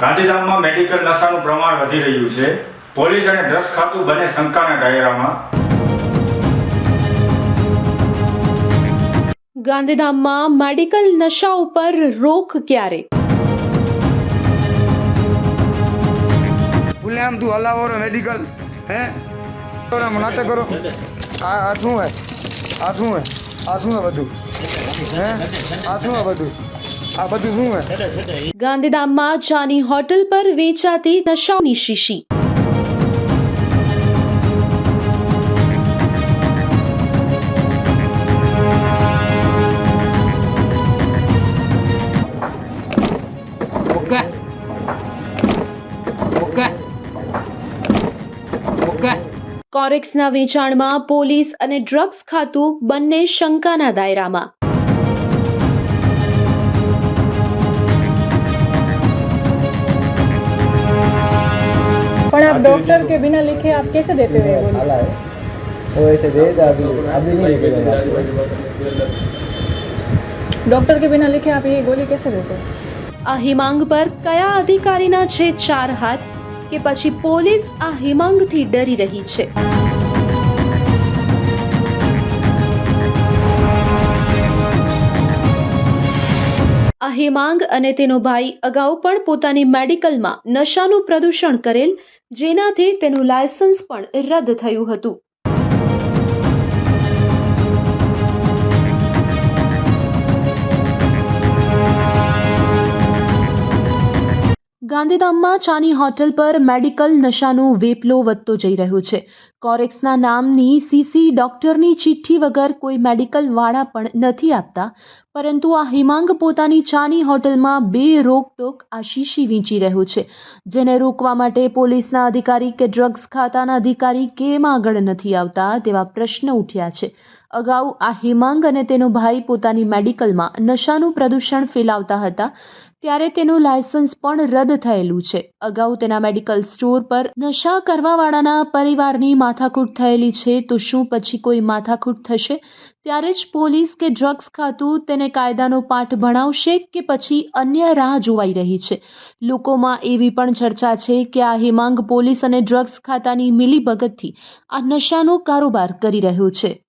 ગાંધીધામમાં મેડિકલ નશાનું પ્રમાણ વધી રહ્યું છે. પોલીસ અને ડ્રગ્સ ખાતું બંને શંકાના ડાયરામાં. ગાંધીધામમાં મેડિકલ નશા ઉપર રોક ક્યારે? ભૂલે આમ તું હલાવો રે મેડિકલ હે? તોરા નાટક કરો. આ આ શું હે? આ શું હે? આ શું હે બધું? હે? આ શું હે બધું? આ બધું શું હે ગાંધીધામમાં ચાની હોટલ પર વેચાતી નશાની શીશી. ઓકે. ઓકે. ઓકે. કોરેક્સના વેચાણમાં પોલીસ અને ડ્રગ્સ ખાતું બંને શંકાના દાયરામાં. आप डॉक्टर के बिना लिखे आप कैसे देते हुए गोली साला है वो ऐसे दे दे अभी अभी नहीं निकलेगा आपको। डॉक्टर के बिना लिखे आप ये गोली कैसे देते આ હિમાંગ પર કયા અધિકારીના છે ચાર હાથ કે પછી પોલીસ આ હિમાંગથી ડરી રહી છે આ હિમાંગ અને તેનો ભાઈ અગાઉ પણ પોતાની મેડિકલમાં નશાનું પ્રદૂષણ કરેલ જેનાથી તેનું લાયસન્સ પણ રદ થયું હતું. ગાંધીધામમાં ચાની હોટલ પર મેડિકલ નશાનો વેપલો વધતો જઈ રહ્યો છે. કોરેક્સના નામની સીસી ડોક્ટરની ચિઠ્ઠી વગર કોઈ મેડિકલવાળા પણ નથી આપતા, પરંતુ આ હિમાંગ પોતાની ચાની હોટલમાં બે રોકટોક આ શીશી વીંચી રહ્યો છે, જેને રોકવા માટે પોલીસના અધિકારી કે ડ્રગ્સ ખાતાના અધિકારી કેમ આગળ નથી આવતા તેવા પ્રશ્ન ઉઠ્યા છે. અગાઉ આ હિમાંગ અને તેનો ભાઈ પોતાની મેડિકલમાં નશાનું પ્રદૂષણ ફેલાવતા હતા ત્યારે તેનું લાયસન્સ પણ રદ થયેલું છે. અગાઉ તેના મેડિકલ સ્ટોર પર નશા કરવાવાળાના પરિવારની માથાકૂટ થયેલી છે, તો શું પછી કોઈ માથાકૂટ થશે? ત્યારે જ પોલીસ કે ડ્રગ્સ ખાતું તેને કાયદાનો પાઠ ભણાવશે કે પછી અન્ય રાહ જોવાઈ રહી છે? લોકોમાં એવી પણ ચર્ચા છે કે આ હિમાંગ પોલીસ અને ડ્રગ્સ ખાતાની મિલીભગતથી આ નશાનો કારોબાર કરી રહ્યો છે.